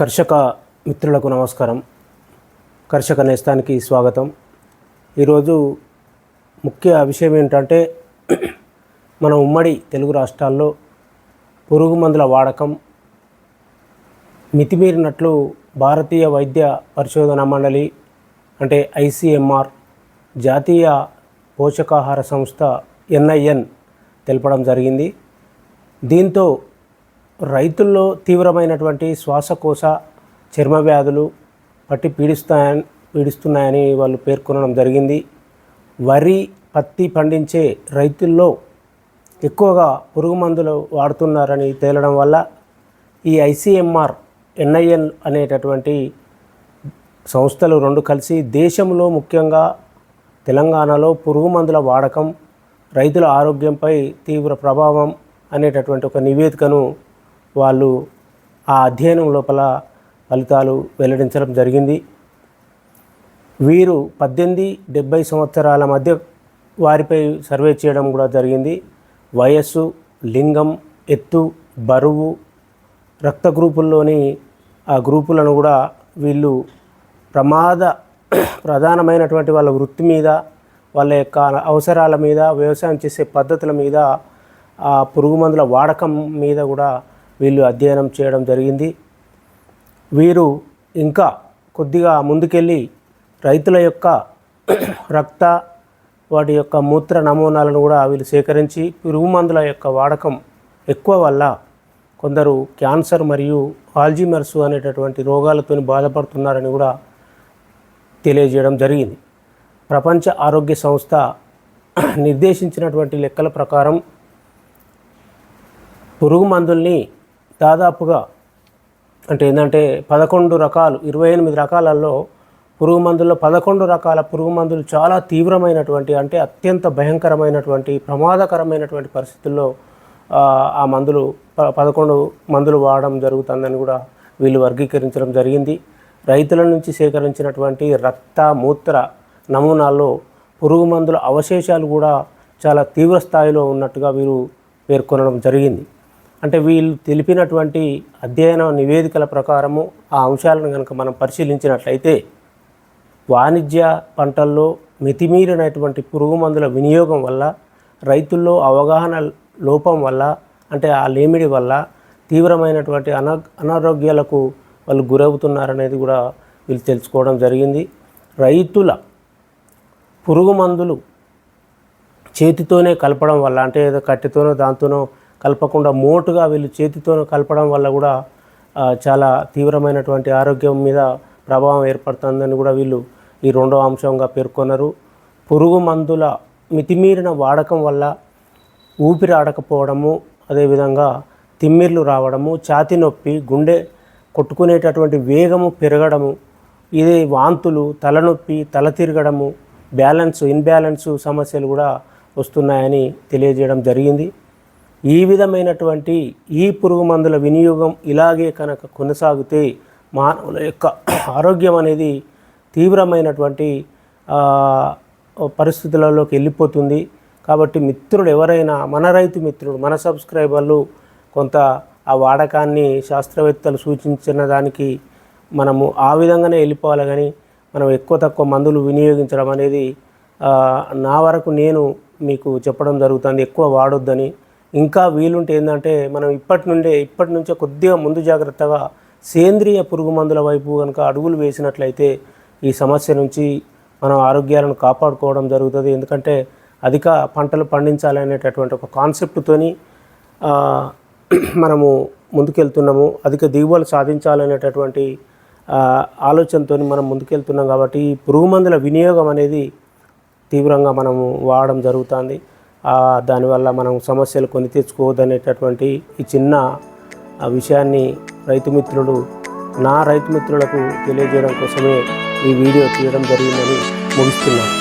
కర్షక మిత్రులకు నమస్కారం. కర్షక నేస్తానికి స్వాగతం. ఈరోజు ముఖ్య విషయం ఏంటంటే మన ఉమ్మడి తెలుగు రాష్ట్రాల్లో పురుగు మందుల వాడకం మితిమీరినట్లు భారతీయ వైద్య పరిశోధన మండలి అంటే ఐసిఎంఆర్ జాతీయ పోషకాహార సంస్థ ఎన్ఐఎన్ తెలపడం జరిగింది. దీంతో రైతుల్లో తీవ్రమైనటువంటి శ్వాసకోశ చర్మ వ్యాధులు పట్టి పీడిస్తాయని పీడిస్తున్నాయని వాళ్ళు పేర్కొనడం జరిగింది. వరి పత్తి పండించే రైతుల్లో ఎక్కువగా పురుగు మందులు వాడుతున్నారని తేలడం వల్ల ఈ ఐసిఎంఆర్ ఎన్ఐఎన్ అనేటటువంటి సంస్థలు రెండు కలిసి దేశంలో ముఖ్యంగా తెలంగాణలో పురుగు మందుల వాడకం రైతుల ఆరోగ్యంపై తీవ్ర ప్రభావం అనేటటువంటి ఒక నివేదికను వాళ్ళు ఆ అధ్యయనం లోపల ఫలితాలు వెల్లడించడం జరిగింది. వీరు పద్దెనిమిది డెబ్బై సంవత్సరాల మధ్య వారిపై సర్వే చేయడం కూడా జరిగింది. వయస్సు లింగం ఎత్తు బరువు రక్త గ్రూపుల్లోని ఆ గ్రూపులను కూడా వీళ్ళు ప్రమాద ప్రధానమైనటువంటి వాళ్ళ వృత్తి మీద వాళ్ళ యొక్క అవసరాల మీద వ్యవసాయం చేసే పద్ధతుల మీద ఆ పురుగు మందుల వాడకం మీద కూడా వీళ్ళు అధ్యయనం చేయడం జరిగింది. వీరు ఇంకా కొద్దిగా ముందుకెళ్ళి రైతుల యొక్క రక్త వాటి యొక్క మూత్ర నమూనాలను కూడా వీళ్ళు సేకరించి పురుగు మందుల యొక్క వాడకం ఎక్కువ వల్ల కొందరు క్యాన్సర్ మరియు ఆల్జీమర్స్ అనేటటువంటి రోగాలతో బాధపడుతున్నారని కూడా తెలియజేయడం జరిగింది. ప్రపంచ ఆరోగ్య సంస్థ నిర్దేశించినటువంటి లెక్కల ప్రకారం పురుగు మందుల్ని దాదాపుగా అంటే ఏంటంటే పదకొండు రకాలు ఇరవై ఎనిమిది రకాలలో పురుగు మందుల్లో పదకొండు రకాల పురుగు మందులు చాలా తీవ్రమైనటువంటి అంటే అత్యంత భయంకరమైనటువంటి ప్రమాదకరమైనటువంటి పరిస్థితుల్లో ఆ, ఆ మందులు ప- పదకొండు మందులు వాడడం జరుగుతుందని కూడా వీళ్ళు వర్గీకరించడం జరిగింది. రైతుల నుంచి సేకరించినటువంటి రక్త మూత్ర నమూనాల్లో పురుగు మందుల అవశేషాలు కూడా చాలా తీవ్ర స్థాయిలో ఉన్నట్టుగా వీరు పేర్కొనడం జరిగింది. అంటే వీళ్ళు తెలిపినటువంటి అధ్యయన నివేదికల ప్రకారము ఆ అంశాలను కనుక మనం పరిశీలించినట్లయితే వాణిజ్య పంటల్లో మితిమీరినటువంటి పురుగు మందుల వినియోగం వల్ల రైతుల్లో అవగాహన లోపం వల్ల అంటే ఆ లేమిడి వల్ల తీవ్రమైనటువంటి అనా అనారోగ్యాలకు వాళ్ళు గురవుతున్నారనేది కూడా వీళ్ళు తెలుసుకోవడం జరిగింది. రైతుల పురుగు మందులు చేతితోనే కలపడం వల్ల అంటే ఏదో కట్టెతోనో దాంతోనో కలపకుండా మోటుగా వీళ్ళు చేతితో కలపడం వల్ల కూడా చాలా తీవ్రమైనటువంటి ఆరోగ్యం మీద ప్రభావం ఏర్పడుతుందని కూడా వీళ్ళు ఈ రెండో అంశంగా పేర్కొన్నారు. పురుగు మందుల మితిమీరిన వాడకం వల్ల ఊపిరి ఆడకపోవడము అదేవిధంగా తిమ్మిర్లు రావడము ఛాతి నొప్పి గుండె కొట్టుకునేటటువంటి వేగము పెరగడము ఇది వాంతులు తలనొప్పి తల తిరగడము బ్యాలెన్స్ ఇన్బ్యాలెన్స్ సమస్యలు కూడా వస్తున్నాయని తెలియజేయడం జరిగింది. ఈ విధమైనటువంటి ఈ పురుగు మందుల వినియోగం ఇలాగే కనుక కొనసాగితే మానవుల యొక్క ఆరోగ్యం అనేది తీవ్రమైనటువంటి పరిస్థితులలోకి వెళ్ళిపోతుంది. కాబట్టి మిత్రుడు ఎవరైనా మన రైతు మిత్రుడు మన సబ్స్క్రైబర్లు కొంత ఆ వాడకాన్ని శాస్త్రవేత్తలు సూచించిన దానికి మనము ఆ విధంగానే వెళ్ళిపోవాలి. కానీ మనం ఎక్కువ తక్కువ మందులు వినియోగించడం అనేది నా వరకు నేను మీకు చెప్పడం జరుగుతుంది. ఎక్కువ వాడొద్దని ఇంకా వీలుంటే ఏంటంటే మనం ఇప్పటి నుండే ఇప్పటి నుంచే కొద్దిగా ముందు జాగ్రత్తగా సేంద్రియ పురుగు మందుల వైపు కనుక అడుగులు వేసినట్లయితే ఈ సమస్య నుంచి మనం ఆరోగ్యాలను కాపాడుకోవడం జరుగుతుంది. ఎందుకంటే అధిక పంటలు పండించాలనేటటువంటి ఒక కాన్సెప్ట్తోని మనము ముందుకెళ్తున్నాము. అధిక దిగుబడులు సాధించాలనేటటువంటి ఆలోచనతో మనం ముందుకెళ్తున్నాం కాబట్టి ఈ పురుగు మందుల వినియోగం అనేది తీవ్రంగా మనము వాడడం జరుగుతుంది. దానివల్ల మనం సమస్యలు కొని తెచ్చుకోవద్దనేటటువంటి ఈ చిన్న విషయాన్ని రైతు మిత్రుడు నా రైతు మిత్రులకు తెలియజేయడం కోసమే ఈ వీడియో తీయడం జరిగిందని ముగిస్తున్నాను.